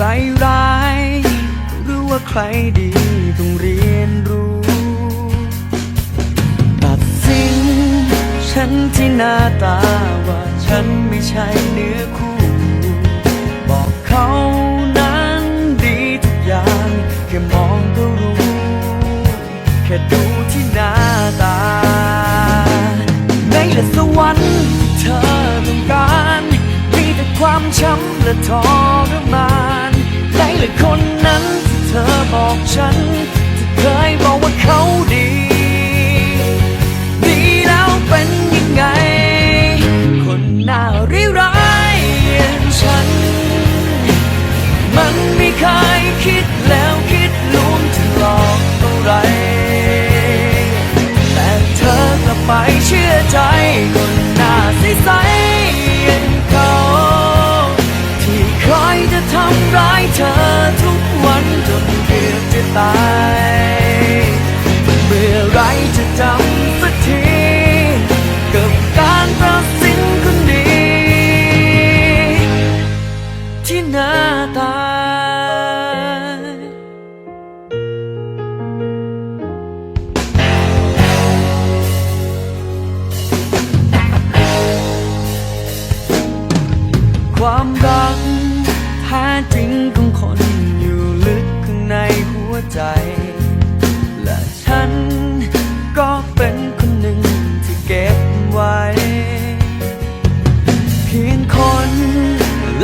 ใครร้าย หรือว่าใครดีต้องเรียนรู้ ตัดสินฉันที่หน้าตาว่าฉันไม่ใช่เนื้อคู่ บอกเขานั้นดีทุกอย่าง แค่มองก็รู้ แค่ดูที่หน้าตา ในละสวรรค์ที่เธอต้องการ มีแต่ความช้ำและทรมาน ในละคนนั้นที่เธอบอกฉันที่เคยบอกว่าเขาดี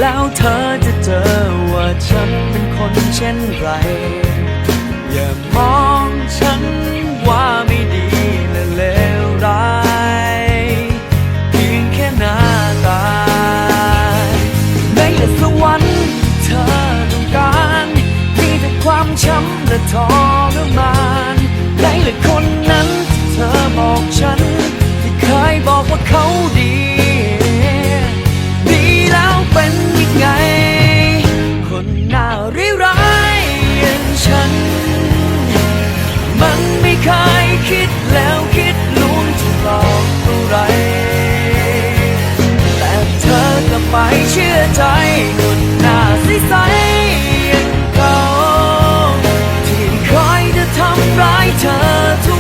แล้วเธอจะเจอว่าฉันเป็นคนเช่นไร อย่ามองฉันว่าไม่ดีและเลวร้าย เพียงแค่หน้าตาในละสวรรค์เธอต้องการ มีแต่ความช้ำและทรมานในละคนนั้นที่เธอบอกฉัน ที่เคยบอกว่าเขา เคยคิดแล้วคิดลุ้นจะหลอกอะไร แต่เธอกลับไปเชื่อใจหนหน้าใสๆอย่างเขาที่คอยจะทำร้ายเธอทุ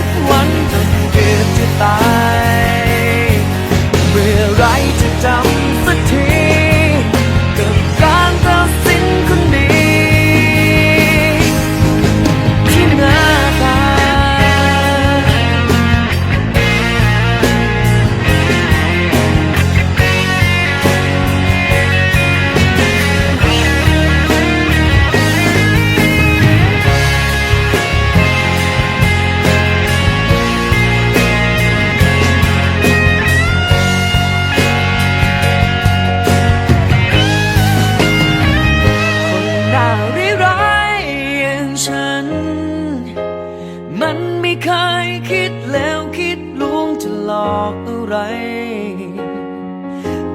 อกอะไร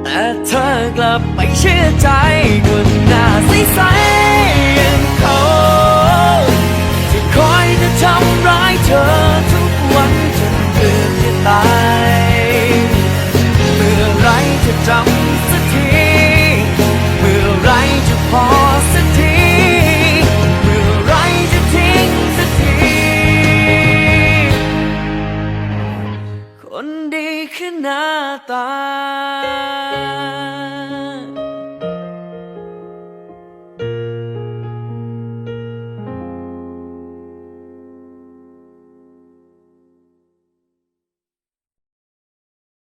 แต่เธอกลับไปเชื่อใจคนหน้าใสๆอย่างเขาที่คอยจะทำร้ายเธอทุกวันจนเกือบจะตายเมื่อไรจะจำสักที เมื่อไรจะพอ ค